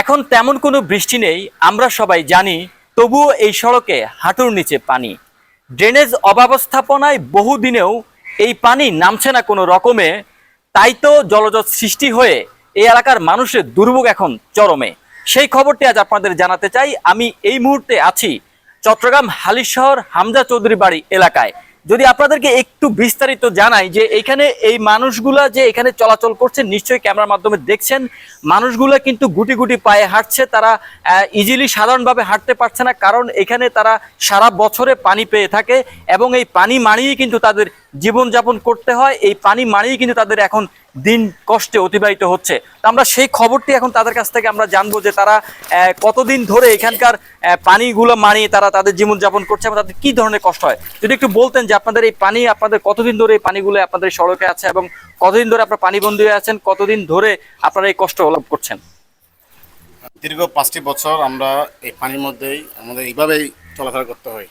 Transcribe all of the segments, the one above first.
এখন তেমন কোনো বৃষ্টি নেই, আমরা সবাই জানি, তবুও এই সড়কে হাঁটুর নিচে পানি। ড্রেনেজ অব্যবস্থাপনায় বহুদিনেও এই পানি নামছে না কোনো রকমে, তাই তো জলজট সৃষ্টি হয়ে এই এলাকার মানুষের দুর্ভোগ এখন চরমে। সেই খবরটি আজ আপনাদের জানাতে চাই, আমি এই মুহূর্তে আছি চট্টগ্রাম হালিশহর হামজা চৌধুরী বাড়ি এলাকায়। যদি আপনাদেরকে একটু বিস্তারিত জানাই যে এখানে এই মানুষগুলা যে এখানে চলাচল করছে, নিশ্চয়ই ক্যামেরার মাধ্যমে দেখছেন। মানুষগুলা কিন্তু গুটি গুটি পায়ে হাঁটছে, তারা ইজিলি সাধারণভাবে হাঁটতে পারছে না, কারণ এখানে তারা সারা বছরে পানি পেয়ে থাকে এবং এই পানি মানিয়েই কিন্তু তাদের জীবনযাপন করতে হয়। এই পানি মানিয়েই কিন্তু তাদের এখন দিন কষ্টে অতিবাহিত হচ্ছে। আমরা সেই খবরটি এখন তাদের কাছ থেকে আমরা জানব যে তারা কতদিন ধরে এখানকার পানিগুলো মানিয়ে তারা তাদের জীবনযাপন করছে এবং তাদের কি ধরনের কষ্ট হয়। যদি একটু বলতেন যে আপনাদের এই পানি, আপনাদের কতদিন ধরে এই পানিগুলো আপনাদের সড়কে আছে এবং কতদিন ধরে আপনারা পানিবন্দী হয়ে আছেন, কতদিন ধরে আপনারা এই কষ্ট লাভ করছেন? দীর্ঘ পাঁচটি বছর আমরা এই পানির মধ্যেই আমাদের এইভাবেই চলাফেরা করতে হয়।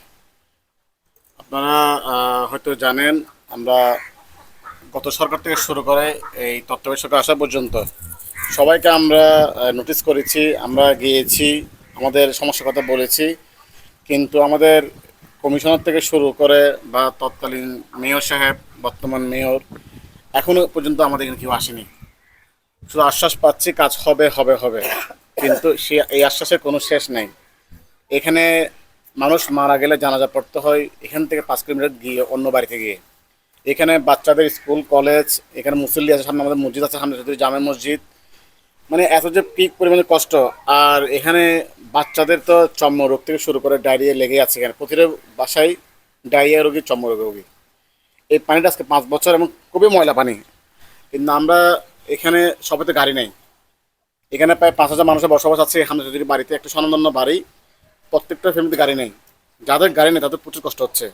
আপনারা হয়তো জানেন, আমরা গত সরকার থেকে শুরু করে এই তত্ত্বাবধায়ক সরকার আসা পর্যন্ত সবাইকে আমরা নোটিস করেছি, আমরা গিয়েছি, আমাদের সমস্যার কথা বলেছি, কিন্তু আমাদের কমিশনার থেকে শুরু করে বা তৎকালীন মেয়র সাহেব, বর্তমান মেয়র এখনও পর্যন্ত আমাদের এখানে কেউ আসেনি। শুধু আশ্বাস পাচ্ছি কাজ হবে হবে হবে, কিন্তু সে, এই আশ্বাসের কোনো শেষ নেই। এখানে মানুষ মারা গেলে জানাজা পড়তে হয়, এখান থেকে পাঁচ কিলোমিটার গিয়ে অন্য বাড়িতে গিয়ে। এখানে বাচ্চাদের স্কুল, কলেজ, এখানে মুসল্লি আছে, সামনে আমাদের মসজিদ আছে, সামনে চৌধুরী জামে মসজিদ। মানে এত যে পিক পরিমাণে কষ্ট। আর এখানে বাচ্চাদের তো চর্ম রোগ থেকে শুরু করে ডায়রিয়া লেগে আছে এখানে। প্রতিটা বাসায় ডায়রিয়া রোগী চর্ম রোগ। এই পানিটা আজকে পাঁচ বছর এবং খুবই ময়লা পানি। কিন্তু আমরা এখানে সবাই তো গাড়ি নেই। এখানে প্রায় পাঁচ হাজার মানুষের বসবাস আছে। হামদা চৌধুরীর বাড়িতে একটা স্বনামধন্য বাড়ি, প্রত্যেকটা ফ্যামিলিতে গাড়ি নেই। যাদের গাড়ি নেই, তাদের প্রচুর কষ্ট হচ্ছে।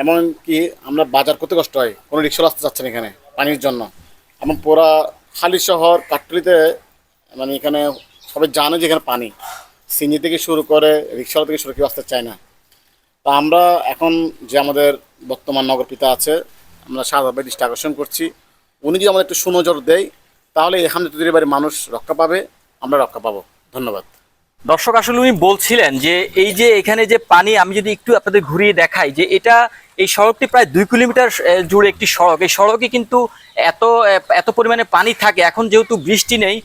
এমনকি আমরা বাজার করতে কষ্ট হয়, কোনো রিক্সা আসতে চাচ্ছে না এখানে পানির জন্য। এবং পুরা খালি শহর কাটরিতে মানে এখানে সবাই জানে যে এখানে পানি। সিনি থেকে শুরু করে রিক্সাওয়ালা থেকে শুরু কেউ আসতে চায় না। তা আমরা এখন যে আমাদের বর্তমান নগরপিতা আছে, আমরা সাধারণভাবে দৃষ্টি আকর্ষণ করছি। উনি যদি আমাদের একটু সুনজর দেয়, তাহলে এই হামদা চৌধুরী বাড়ির মানুষ রক্ষা পাবে, আমরা রক্ষা পাবো। ধন্যবাদ। দর্শক, আসলে উনি বলছিলেন যে এই যে এখানে যে পানি, আমি যদি একটু আপনাদের ঘুরিয়ে দেখাই যে এটা এই সড়কটি প্রায় দুই কিলোমিটার জুড়ে একটি সড়ক। এই সড়কে কিন্তু এত এত পরিমাণে পানি থাকে। এখন যেহেতু বৃষ্টি নেই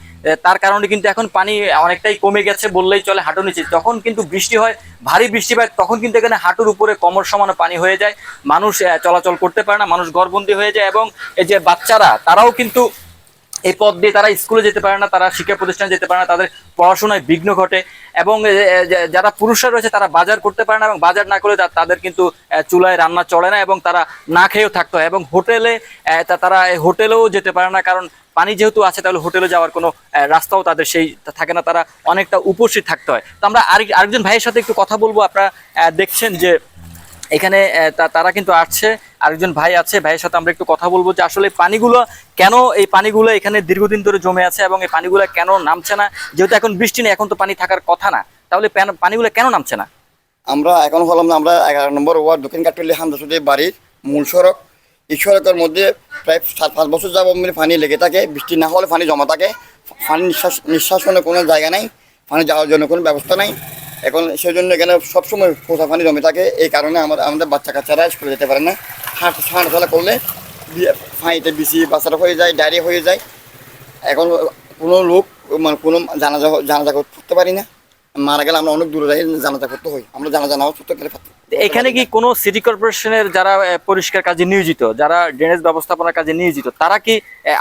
তার কারণে কিন্তু এখন পানি অনেকটাই কমে গেছে বললেই চলে হাঁটু নিচে। যখন কিন্তু বৃষ্টি হয়, ভারী বৃষ্টি হয় তখন কিন্তু এখানে হাঁটুর উপরে কমর সমানে পানি হয়ে যায়। মানুষ চলাচল করতে পারে না, মানুষ গড়বন্দি হয়ে যায় এবং এই যে বাচ্চারা, তারাও কিন্তু এই পথ দিয়ে তারা স্কুলে যেতে পারে না, তারা শিক্ষা প্রতিষ্ঠানে যেতে পারে না, তাদের পড়াশোনায় বিঘ্ন ঘটে এবং যারা পুরুষরা রয়েছে তারা বাজার করতে পারে না এবং বাজার না করলে তাদের কিন্তু চুলায় রান্না চলে না এবং তারা না খেয়েও থাকতে হয় এবং হোটেলে তারা হোটেলেও যেতে পারে না কারণ পানি যেহেতু আছে তাহলে হোটেলে যাওয়ার কোনো রাস্তাও তাদের সেই থাকে না, তারা অনেকটা উপস্থিত থাকতে হয়। তো আমরা আরেক, আরেকজন ভাইয়ের সাথে একটু কথা বলব, আপনারা দেখছেন যে এখানে তারা কিন্তু আসছে আরেকজন ভাই আছে, ভাইয়ের সাথে আমরা একটু কথা বলব যে আসলে পানিগুলো কেন, এই পানিগুলো এখানে দীর্ঘদিন ধরে জমে আছে এবং এই পানিগুলো কেন নামছে না? যেহেতু এখন বৃষ্টি নেই, এখন তো পানি থাকার কথা না। তাহলে পানিগুলো কেন নামছে না? আমরা এখন হলাম আমরা এগারো নম্বর ওয়ার্ড, দক্ষিণ কাটপল্লী হামদাসুদের বাড়ির মূল সড়ক। এই সড়কের মধ্যে প্রায় সাত, পাঁচ বছর যাব পানি লেগে থাকে, বৃষ্টি না হলে পানি জমা থাকে। পানি নিঃশ্বাস, নিঃশ্বাসনের কোনো জায়গা নাই, পানি যাওয়ার জন্য কোনো ব্যবস্থা নাই। এখন সেই জন্য এখানে সবসময় পোষা পানি জমে থাকে, এই কারণে আমাদের আমাদের বাচ্চা কাচ্চারা স্কুলে যেতে পারে না। হাঁটাচলা করলে পানিতে বেশি বাচ্চারা হয়ে যায় ডায়রিয়া হয়ে যায়। এখন কোনো লোক মানে কোনো জানাজা জানাজা করতে পারি না। মারা গেলে আমরা অনেক দূরে যাই জানাজা করতে হয়। আমরা জানাজা নামাজ পড়তে গেলে এখানে কি কোনো সিটি কর্পোরেশনের যারা পরিষ্কার কাজে নিয়োজিত যারা ড্রেনেজ ব্যবস্থাপনার কাজে নিয়োজিত তারা কি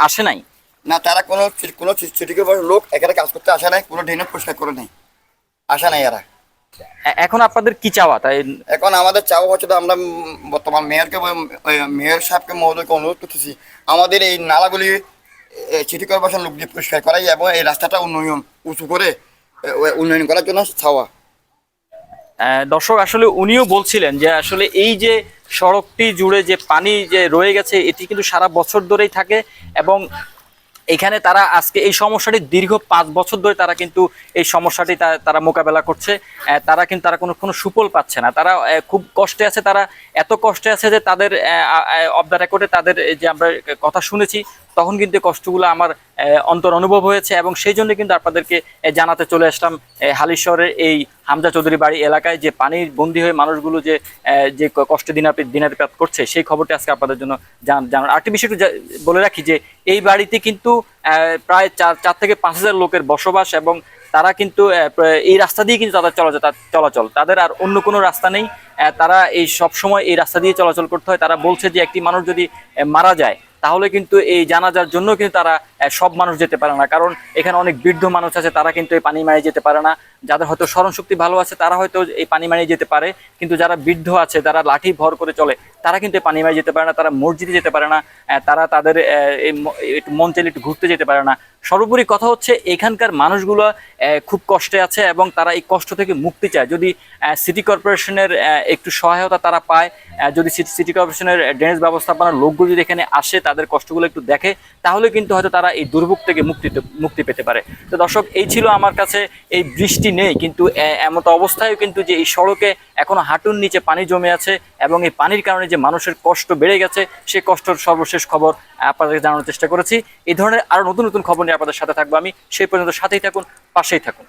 আসে নাই? না তারা কোনো কোনো সিটি কর্পোরেশন লোক এখানে কাজ করতে আসে নাই কোনো ড্রেনেজ পরিষ্কার করে নাই। আসে নাই এরা। এখন আপনাদের কি চাওয়া? তাই এখন আমাদের চাওয়া হচ্ছে তো আমরা বর্তমান মেয়রকে মেয়র সাহেবকে মহোদয়কে অনুরোধ করতেছি আমাদের এই নালাগুলি সিটি কর্পোরেশন লোক দিয়ে পরিষ্কার করাই এবং এই রাস্তাটা উন্নয়ন উঁচু করে উন্নয়ন করার জন্য চাওয়া। দর্শক আসলে উনিও বলছিলেন যে আসলে এই যে সড়কটি জুড়ে যে পানি যে রয়ে গেছে এটি কিন্তু সারা বছর ধরেই থাকে এবং এখানে তারা আজকে এই সমস্যাটি দীর্ঘ পাঁচ বছর ধরে তারা কিন্তু এই সমস্যাটি তারা মোকাবেলা করছে। তারা কিন্তু তারা কোনো কোনো সুফল পাচ্ছে না। তারা খুব কষ্টে আছে তারা, এত কষ্টে আছে যে তাদের অব দ্য রেকর্ডে তাদের যে আমরা কথা শুনেছি তখন কিন্তু কষ্টগুলো আমার অন্তর অনুভব হয়েছে এবং সেই জন্য কিন্তু আপনাদেরকে জানাতে চলে আসলাম আহ, হালিশহরের এই হামজা চৌধুরী বাড়ি এলাকায় যে পানির বন্দি হয়ে মানুষগুলো যে যে কষ্টে দিনাপি দিনাতিপাত করছে সেই খবরটি আজকে আপনাদের জন্য জান জানার। আরেকটি বিষয় একটু বলে রাখি যে এই বাড়িতে কিন্তু প্রায় চার চার থেকে পাঁচ হাজার লোকের বসবাস এবং তারা কিন্তু এই রাস্তা দিয়ে কিন্তু তাদের চলাচল চলাচল। তাদের আর অন্য কোনো রাস্তা নেই। তারা এই সব সময় এই রাস্তা দিয়ে চলাচল করতে হয়। তারা বলছে যে একটি মানুষ যদি মারা যায় তাহলে কিন্তু এই জানাজার জন্য কিন্তু তারা সব মানুষ যেতে পারে না। কারণ এখানে অনেক বৃদ্ধ মানুষ আছে, তারা কিন্তু এই পানি মারিয়ে যেতে পারে না। যাদের হয়তো স্মরণ শক্তি ভালো আছে, তারা হয়তো এই পানি মারিয়ে যেতে পারে। কিন্তু যারা বৃদ্ধ আছে, যারা লাঠি ভর করে চলে, তারা কিন্তু পানি মারিয়ে যেতে পারে না। তারা মসজিদে যেতে পারে না। তারা তাদের মন চাইলে একটু ঘুরতে যেতে পারে না। সর্বোপরি কথা হচ্ছে, এখানকার মানুষগুলো খুব কষ্টে আছে এবং তারা এই কষ্ট থেকে মুক্তি চায়। যদি সিটি কর্পোরেশনের একটু সহায়তা তারা পায় যদি সিটি কর্পোরেশনের ড্রেনেজ ব্যবস্থাপনার লোকগুলো যদি এখানে আসে, তাদের কষ্টগুলো একটু দেখে, তাহলে কিন্তু হয়তো তারা এই দুর্ভোগ থেকে মুক্তি মুক্তি পেতে পারে। তো দর্শক, এই ছিল আমার কাছে, এই বৃষ্টি নেই, কিন্তু এমত অবস্থায়ও কিন্তু যে এই সড়কে এখনও হাঁটুর নিচে পানি জমে আছে এবং এই পানির কারণে যে মানুষের কষ্ট বেড়ে গেছে, সে কষ্টর সর্বশেষ খবর আপনাদেরকে জানানোর চেষ্টা করেছি। এই ধরনের আরও নতুন নতুন খবর নিয়ে আপনাদের সাথে থাকব আমি। সেই পর্যন্ত সাথেই থাকুন, পাশেই থাকুন।